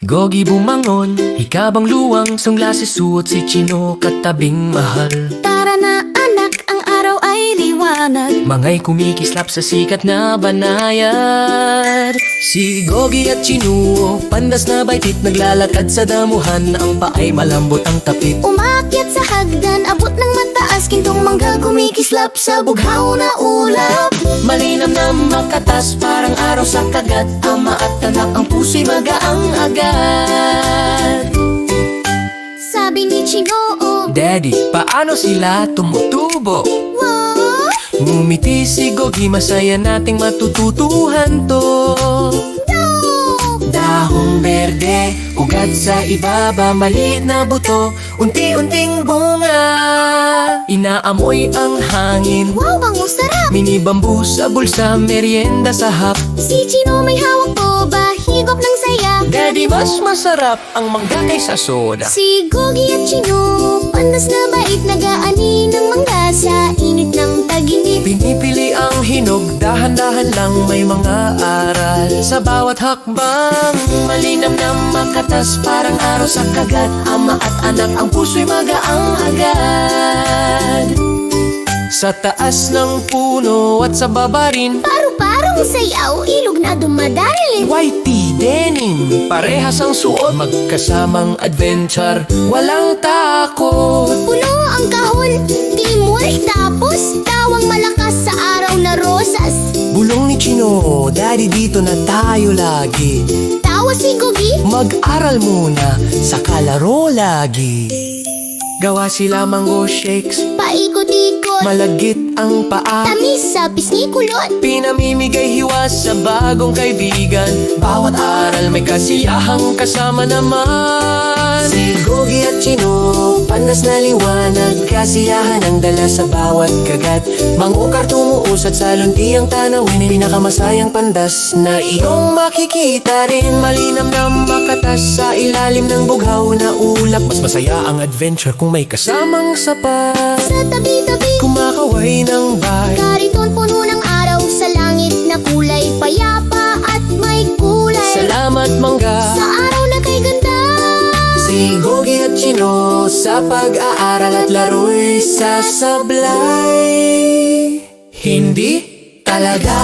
Gogi bumangon, hikabang luwang Sunglasis suot si Chino katabing mahal. Tara na liwanag Mangay kumikislap sa sikat na banayad. Si Gogi at Chino, pandas na baitit Naglalakad sa damuhan, ang paay malambot ang tapit. Umakyat sa hagdan, abot ng mataas Kintong mangga kumikislap sa bughaw na ulap. Malinam na makatas, parang araw sa kagat. Ama at anak, ang puso'y magaang agad. Sabi ni Chinoo Daddy, paano sila tumutubo? Ngumiti si Gogi, masaya nating matututuhan to! Dahong berde, ugat sa ibaba, maliit na buto, unti-unting bunga Inaamoy ang hangin, Wow, bango sarap! mini bambu sa bulsa, merienda sa hap Si Chino may hawak po ba? Higop ng saya Daddy, mas masarap ang mangga kaysa soda Si Gogi at Chino Pandas na bait nagaani hinog, dahan-dahan lang may mga aral. Sa bawat hakbang, malinam na makatas Parang araw sa kagat, ama at anak Ang puso'y magaang agad. Sa taas ng puno at sa baba rin Paru-parong sayaw, ilog na dumadalin. White tea, denim, parehas ang suot. Magkasamang adventure, walang takot. Puno ang kahon, Chino, daddy dito na tayo lagi. Tawa si Gogi, Mag-aral muna sa kalaro lagi. Gawa sila mango shakes. Paikot-ikot Malagit ang paa. Tamis sa pisngi kulot. Pinamimigay hiwas sa bagong kaibigan. Bawat aral may kasiyahang kasama naman Pandas na liwanag Kasiyahan ang dala sa bawat kagat. Mangukar tumuusad sa luntiang tanawin Pinakamasayang pandas na iyong makikita rin. Malinam na makatas sa ilalim ng bughaw na ulap. Mas masaya ang adventure kung may kasamang sapat. Sa tabi-tabi, Kumakaway ng bahay Chino Sa pag-aaral at laro'y sasablay. Hindi talaga